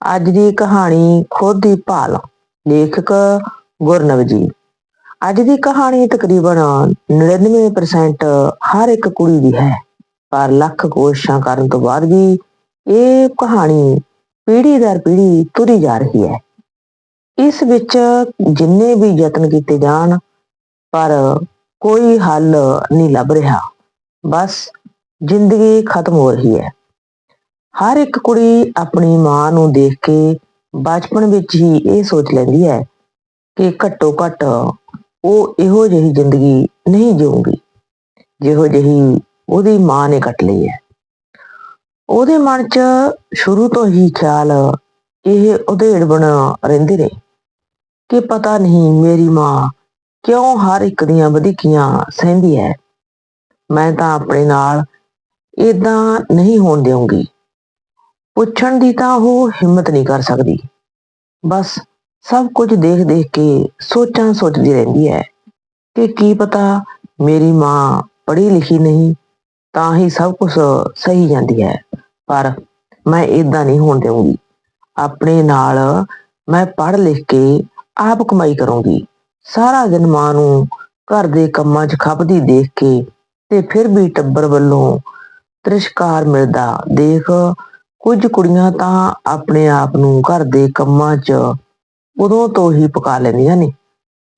ਅੱਜ ਦੀ ਕਹਾਣੀ ਖੁਦ ਦੀ ਭਾਲ। ਲੇਖਕ ਗੁਰਨਵਜੀਤ। ਅੱਜ ਦੀ ਕਹਾਣੀ ਤਕਰੀਬਨ 99% ਹਰ ਇੱਕ ਕੁੜੀ ਦੀ ਹੈ। ਪਰ ਲੱਖ ਕੋਸ਼ਿਸ਼ਾਂ ਕਰਨ ਤੋਂ ਬਾਅਦ ਵੀ ਇਹ ਕਹਾਣੀ ਪੀੜ੍ਹੀ ਦਰ ਪੀੜ੍ਹੀ ਤੁਰੀ ਜਾ ਰਹੀ ਹੈ। ਇਸ ਵਿੱਚ ਜਿੰਨੇ ਵੀ ਯਤਨ ਕੀਤੇ ਜਾਣ, ਪਰ ਕੋਈ ਹੱਲ ਨਹੀਂ ਲੱਭ ਰਿਹਾ। ਬਸ ਜ਼ਿੰਦਗੀ ਖਤਮ ਹੋ ਰਹੀ ਹੈ। ਹਰ ਇੱਕ ਕੁੜੀ ਆਪਣੀ ਮਾਂ ਨੂੰ ਦੇਖ ਕੇ ਬਚਪਨ ਵਿੱਚ ਹੀ ਇਹ ਸੋਚ ਲੈਂਦੀ ਹੈ ਕਿ ਘੱਟੋ ਘੱਟ ਉਹ ਇਹੋ ਜਿਹੀ ਜ਼ਿੰਦਗੀ ਨਹੀਂ ਜਿਊਗੀ, ਜਿਹੋ ਜਿਹੀ ਉਹਦੀ ਮਾਂ ਨੇ ਕੱਟ ਲਈ ਹੈ। ਉਹਦੇ ਮਨ 'ਚ ਸ਼ੁਰੂ ਤੋਂ ਹੀ ਖਿਆਲ ਇਹ ਉਧੇੜ ਬਣਾ ਰਹਿੰਦੇ ਨੇ ਕਿ ਪਤਾ ਨਹੀਂ ਮੇਰੀ ਮਾਂ ਕਿਉਂ ਹਰ ਇੱਕ ਦੀਆਂ ਵਧੀਕੀਆਂ ਸਹਿੰਦੀ ਹੈ। ਮੈਂ ਤਾਂ ਆਪਣੇ ਨਾਲ ਇਦਾਂ ਨਹੀਂ ਹੋਣ ਦੇਵਾਂਗੀ ਪੁੱਛਣ ਦੀ ਤਾਂ ਉਹ ਹਿੰਮਤ ਨਹੀਂ ਕਰ ਸਕਦੀ। ਬਸ ਸਭ ਕੁਝ ਦੇਖ ਦੇਖ ਕੇ ਸੋਚਾਂ ਸੋਚਦੀ ਰਹਿੰਦੀ ਹੈ ਕਿ ਕੀ ਪਤਾ ਮੇਰੀ ਮਾਂ ਪੜ੍ਹੀ ਲਿਖੀ ਨਹੀਂ ਤਾਂ ਹੀ ਸਭ ਕੁਝ ਸਹੀ ਜਾਂਦੀ ਹੈ। ਪਰ ਮੈਂ ਇਦਾਂ ਨਹੀਂ ਹੋਣ ਦੇਵਾਂਗੀ ਆਪਣੇ ਨਾਲ ਮੈਂ ਪੜ੍ਹ ਲਿਖ ਕੇ ਆਪ ਕਮਾਈ ਕਰੂੰਗੀ। ਸਾਰਾ ਦਿਨ ਮਾਂ ਨੂੰ ਘਰ ਦੇ ਕੰਮਾਂ 'ਚ ਖੱਪਦੀ ਦੇਖ ਕੇ ਤੇ ਫਿਰ ਵੀ ਟੱਬਰ ਵੱਲੋਂ ਤ੍ਰਿਸ਼ਕਾਰ ਮਿਲਦਾ ਦੇਖ ਕੁਝ ਕੁੜੀਆਂ ਤਾਂ ਆਪਣੇ ਆਪ ਨੂੰ ਘਰ ਦੇ ਕੰਮਾਂ 'ਚ ਉਦੋਂ ਤੋਂ ਹੀ ਪਕਾ ਲੈਂਦੀਆਂ ਨੇ,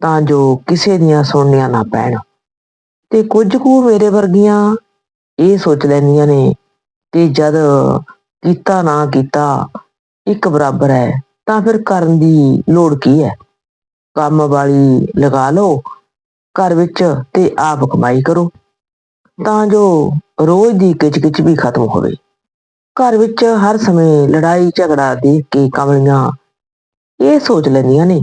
ਤਾਂ ਜੋ ਕਿਸੇ ਦੀਆਂ ਸੁਣਨੀਆਂ ਨਾ ਪੈਣ। ਤੇ ਕੁਝ ਕੁ ਮੇਰੇ ਵਰਗੀਆਂ ਇਹ ਸੋਚ ਲੈਂਦੀਆਂ ਨੇ ਕਿ ਜਦ ਕੀਤਾ ਨਾ ਕੀਤਾ ਇੱਕ ਬਰਾਬਰ ਹੈ, ਤਾਂ ਫਿਰ ਕਰਨ ਦੀ ਲੋੜ ਕੀ ਹੈ? ਕੰਮ ਵਾਲੀ ਲਗਾ ਲਓ, ਘਰ ਵਿੱਚ ਤੇ ਆਪ ਕਮਾਈ ਕਰੋ, ਤਾਂ ਜੋ ਰੋਜ਼ ਦੀ ਕਿਚਕਿਚ ਵੀ ਖਤਮ ਹੋਵੇ। ਘਰ ਵਿੱਚ ਹਰ ਸਮੇਂ ਲੜਾਈ, ਝਗੜਾ ਦੇਖ ਕੇ ਕਮਲੀਆਂ ਇਹ ਸੋਚ ਲੈਂਦੀਆਂ ਨੇ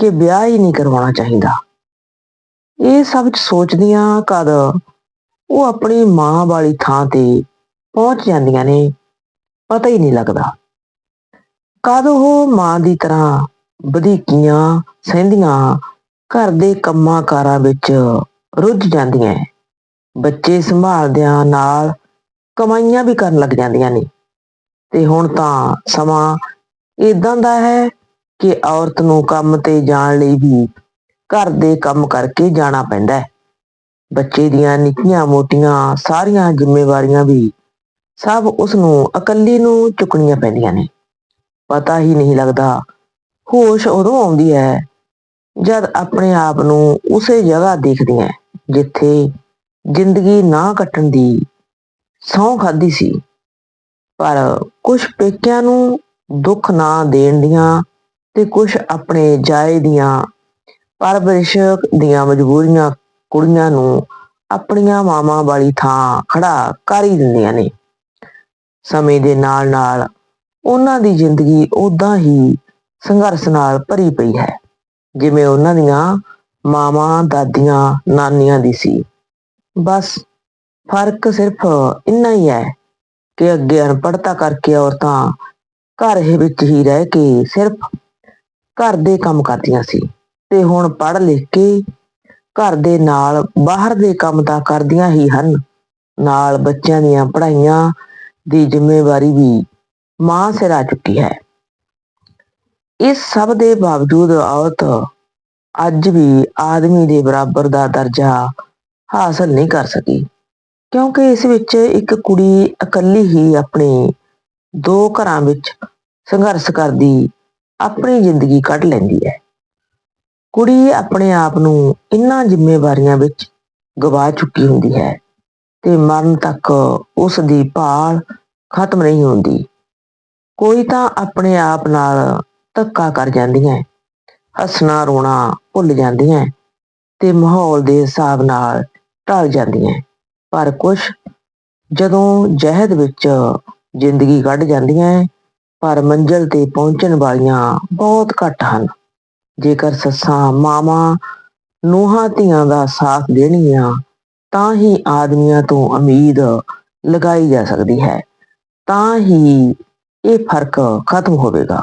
ਕਿ ਵਿਆਹ ਹੀ ਨਹੀਂ ਕਰਵਾਉਣਾ ਚਾਹੀਦਾ। ਇਹ ਸਭ ਸੋਚਦੀਆਂ ਕਦ ਉਹ ਆਪਣੀ ਮਾਂ ਵਾਲੀ ਥਾਂ ਤੇ ਪਹੁੰਚ ਜਾਂਦੀਆਂ ਨੇ, ਪਤਾ ਹੀ ਨਹੀਂ ਲੱਗਦਾ। ਕਦ ਉਹ ਮਾਂ ਦੀ ਤਰ੍ਹਾਂ ਵਧੀਕੀਆਂ ਸਹਿੰਦੀਆਂ ਘਰ ਦੇ ਕੰਮਾਂ ਕਾਰਾਂ ਵਿੱਚ ਰੁੱਝ ਜਾਂਦੀਆਂ ਬੱਚੇ ਸੰਭਾਲਦਿਆਂ ਨਾਲ ਕਮਾਈਆਂ ਵੀ ਕਰਨ ਲੱਗ ਜਾਂਦੀਆਂ ਨੇ। ਤੇ ਹੁਣ ਤਾਂ ਸਮਾਂ ਇਦਾਂ ਦਾ ਹੈ ਕਿ ਔਰਤ ਨੂੰ ਕੰਮ ਤੇ ਜਾਣ ਲਈ ਵੀ ਘਰ ਦੇ ਕੰਮ ਕਰਕੇ ਜਾਣਾ ਪੈਂਦਾ ਹੈ। ਬੱਚੇ ਦੀਆਂ ਨਿੱਕੀਆਂ ਮੋਟੀਆਂ ਸਾਰੀਆਂ ਜ਼ਿੰਮੇਵਾਰੀਆਂ ਵੀ ਸਭ ਉਸ ਨੂੰ ਇਕੱਲੀ ਨੂੰ ਚੁੱਕਣੀਆਂ ਪੈਂਦੀਆਂ ਨੇ। ਪਤਾ ਹੀ ਨਹੀਂ ਲੱਗਦਾ, ਹੋਸ਼ ਉਦੋਂ ਆਉਂਦੀ ਹੈ ਜਦ ਆਪਣੇ ਆਪ ਨੂੰ ਉਸੇ ਜਗ੍ਹਾ ਦੇਖਦੀ ਹੈ, ਜਿੱਥੇ ਜ਼ਿੰਦਗੀ ਨਾ ਕੱਟਣ ਦੀ ਸਹੁੰ ਖਾਦੀ ਸੀ। ਪਰ ਕੁਝ ਪੇਕਿਆਂ ਨੂੰ ਦੁੱਖ ਨਾ ਦੇਣ ਦੀਆਂ ਤੇ ਕੁਝ ਆਪਣੇ ਜਾਏ ਦੀਆਂ ਪਰਵਰਿਸ਼ ਦੀਆਂ ਮਜਬੂਰੀਆਂ ਕੁੜੀਆਂ ਨੂੰ ਆਪਣੀਆਂ ਮਾਵਾਂ ਵਾਲੀ ਥਾਂ ਖੜਾ ਕਰ ਹੀ ਦਿੰਦੀਆਂ ਨੇ। ਸਮੇਂ ਦੇ ਨਾਲ ਨਾਲ ਉਹਨਾਂ ਦੀ ਜ਼ਿੰਦਗੀ ਉਦਾਂ ਹੀ ਸੰਘਰਸ਼ ਨਾਲ ਭਰੀ ਪਈ ਹੈ, ਜਿਵੇਂ ਉਹਨਾਂ ਦੀਆਂ ਮਾਵਾਂ, ਦਾਦੀਆਂ, ਨਾਨੀਆਂ ਦੀ ਸੀ। ਬਸ ਫ਼ਰਕ ਸਿਰਫ ਇੰਨਾ ਹੀ ਹੈ ਕਿ ਅੱਗੇ ਅਨਪੜਤਾ ਕਰਕੇ ਔਰਤਾਂ ਘਰ ਹੀ ਵਿੱਚ ਹੀ ਰਹਿ ਕੇ ਸਿਰਫ ਘਰ ਦੇ ਕੰਮ ਕਰਦੀਆਂ ਸੀ ਤੇ ਹੁਣ ਪੜ੍ਹ ਲਿਖ ਕੇ ਘਰ ਦੇ ਨਾਲ ਬਾਹਰ ਦੇ ਕੰਮ ਤਾਂ ਕਰਦੀਆਂ ਹੀ ਹਨ। ਨਾਲ ਬੱਚਿਆਂ ਦੀਆਂ ਪੜ੍ਹਾਈਆਂ ਦੀ ਜ਼ਿੰਮੇਵਾਰੀ ਵੀ ਮਾਂ ਸਿਰ ਆ ਚੁੱਕੀ ਹੈ। ਇਸ ਸਭ ਦੇ ਬਾਵਜੂਦ ਔਰਤ ਅੱਜ ਵੀ ਆਦਮੀ ਦੇ ਬਰਾਬਰ ਦਾ ਦਰਜਾ ਹਾਸਲ ਨਹੀਂ ਕਰ ਸਕੀ। ਕਿਉਂਕਿ ਇਸ ਵਿੱਚ ਇੱਕ ਕੁੜੀ ਇਕੱਲੀ ਹੀ ਆਪਣੇ ਦੋ ਘਰਾਂ ਵਿੱਚ ਸੰਘਰਸ਼ ਕਰਦੀ, ਆਪਣੀ ਜ਼ਿੰਦਗੀ ਕੱਢ ਲੈਂਦੀ ਹੈ। ਕੁੜੀ ਆਪਣੇ ਆਪ ਨੂੰ ਇਨ੍ਹਾਂ ਜ਼ਿੰਮੇਵਾਰੀਆਂ ਵਿੱਚ ਗਵਾ ਚੁੱਕੀ ਹੁੰਦੀ ਹੈ ਤੇ ਮਰਨ ਤੱਕ ਉਸ ਦੀ ਭਾਲ ਖਤਮ ਨਹੀਂ ਹੁੰਦੀ। ਕੋਈ ਤਾਂ ਆਪਣੇ ਆਪ ਨਾਲ ਧੱਕਾ ਕਰ ਜਾਂਦੀਆਂ, ਹੱਸਣਾ, ਰੋਣਾ ਭੁੱਲ ਜਾਂਦੀਆਂ ਤੇ ਮਾਹੌਲ ਦੇ ਹਿਸਾਬ ਨਾਲ ਢਲ ਜਾਂਦੀਆਂ। ਪਰ ਕੁਝ ਜਦੋਂ ਜਹਿਦ ਵਿੱਚ ਜ਼ਿੰਦਗੀ ਕੱਢ ਜਾਂਦੀਆਂ ਹੈ ਪਰ ਮੰਜ਼ਲ ਤੇ ਪਹੁੰਚਣ ਵਾਲੀਆਂ ਬਹੁਤ ਘੱਟ ਹਨ। ਜੇਕਰ ਸੱਸਾਂ, ਮਾਵਾਂ ਨੂੰਹਾਂ, ਧੀਆਂ ਦਾ ਸਾਥ ਦੇਣਗੀਆਂ, ਤਾਂ ਹੀ ਆਦਮੀਆਂ ਤੋਂ ਉਮੀਦ ਲਗਾਈ ਜਾ ਸਕਦੀ ਹੈ। ਤਾਂ ਹੀ ਇਹ ਫ਼ਰਕ ਖਤਮ ਹੋਵੇਗਾ।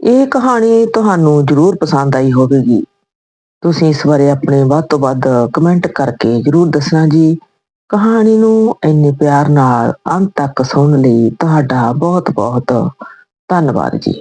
ਇਹ ਕਹਾਣੀ ਤੁਹਾਨੂੰ ਜ਼ਰੂਰ ਪਸੰਦ ਆਈ ਹੋਵੇਗੀ। ਤੁਸੀਂ ਇਸ ਬਾਰੇ ਆਪਣੇ ਵੱਧ ਤੋਂ ਵੱਧ ਕਮੈਂਟ ਕਰਕੇ ਜ਼ਰੂਰ ਦੱਸਣਾ ਜੀ। ਕਹਾਣੀ ਨੂੰ ਇੰਨੇ ਪਿਆਰ ਨਾਲ ਅੰਤ ਤੱਕ ਸੁਣਨ ਲਈ ਤੁਹਾਡਾ ਬਹੁਤ ਬਹੁਤ ਧੰਨਵਾਦ ਜੀ।